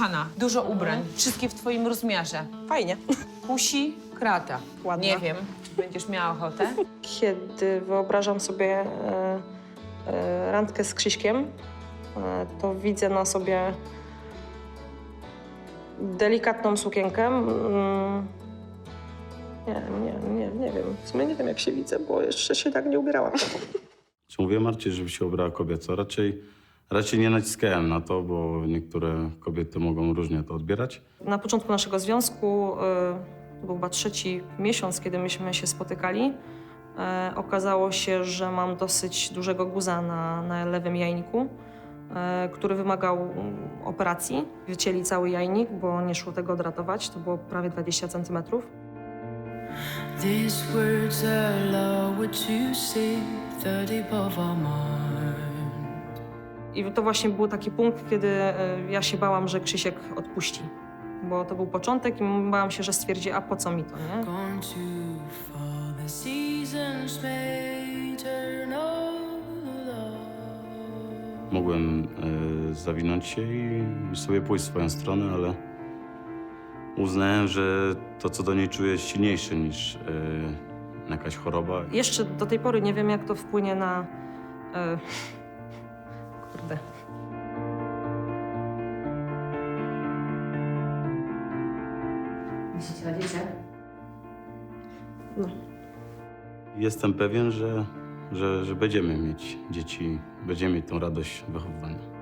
Kochana, dużo ubrań, wszystkie w twoim rozmiarze. Fajnie. Kusi, krata. Ładna. Nie wiem, czy będziesz miała ochotę. Kiedy wyobrażam sobie e, e, randkę z Krzyśkiem, e, to widzę na sobie delikatną sukienkę. Mm, Nie, nie, nie, nie wiem. W sumie nie wiem, jak się widzę, bo jeszcze się tak nie ubierałam. Czy mówię Marcie, żeby się ubrała kobieco? Raczej, raczej nie naciskałem na to, bo niektóre kobiety mogą różnie to odbierać. Na początku naszego związku, y, to był chyba trzeci miesiąc, kiedy myśmy się spotykali, e, okazało się, że mam dosyć dużego guza na, na lewym jajniku, e, który wymagał mm, operacji. Wycięli cały jajnik, bo nie szło tego odratować, to było prawie 20 centymetrów. These words are low, what you the deep of our mind. I to właśnie był taki punkt, kiedy e, ja się bałam, że Krzysiek odpuści. Bo to był początek i bałam się, że stwierdzi, a po co mi to, nie? Mogłem e, zawinąć się i, sobie pójść w swoją stronę, ale uznałem, że to, co do niej czuję, jest silniejsze niż e, jakaś choroba. Jeszcze do tej pory nie wiem, jak to wpłynie na. E, Myślicie o dzieciach? No. Jestem pewien, że, że, że będziemy mieć dzieci, będziemy mieć tą radość wychowywania.